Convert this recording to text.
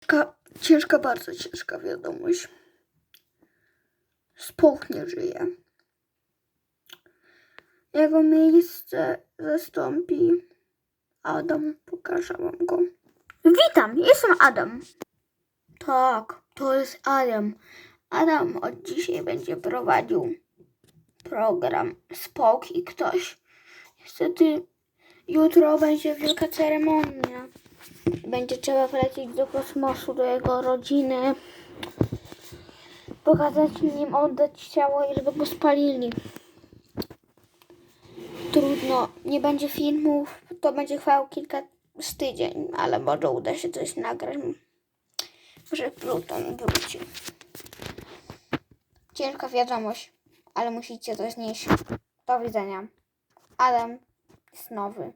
Ciężka, ciężka, bardzo ciężka wiadomość. Społk nie żyje. Jego miejsce zastąpi Adam. Pokażę wam go. Witam, jestem Adam. Tak, to jest Adam. Adam od dzisiaj będzie prowadził program Społk i ktoś. Niestety jutro będzie wielka ceremonia. Będzie trzeba wlecieć do kosmosu, do jego rodziny. Pokazać im, oddać ciało i żeby go spalili. Trudno, nie będzie filmów, to będzie trwało kilka z tydzień, ale może uda się coś nagrać. Może Pluton wróci. Ciężka wiadomość, ale musicie to znieść. Do widzenia. Adam jest nowy.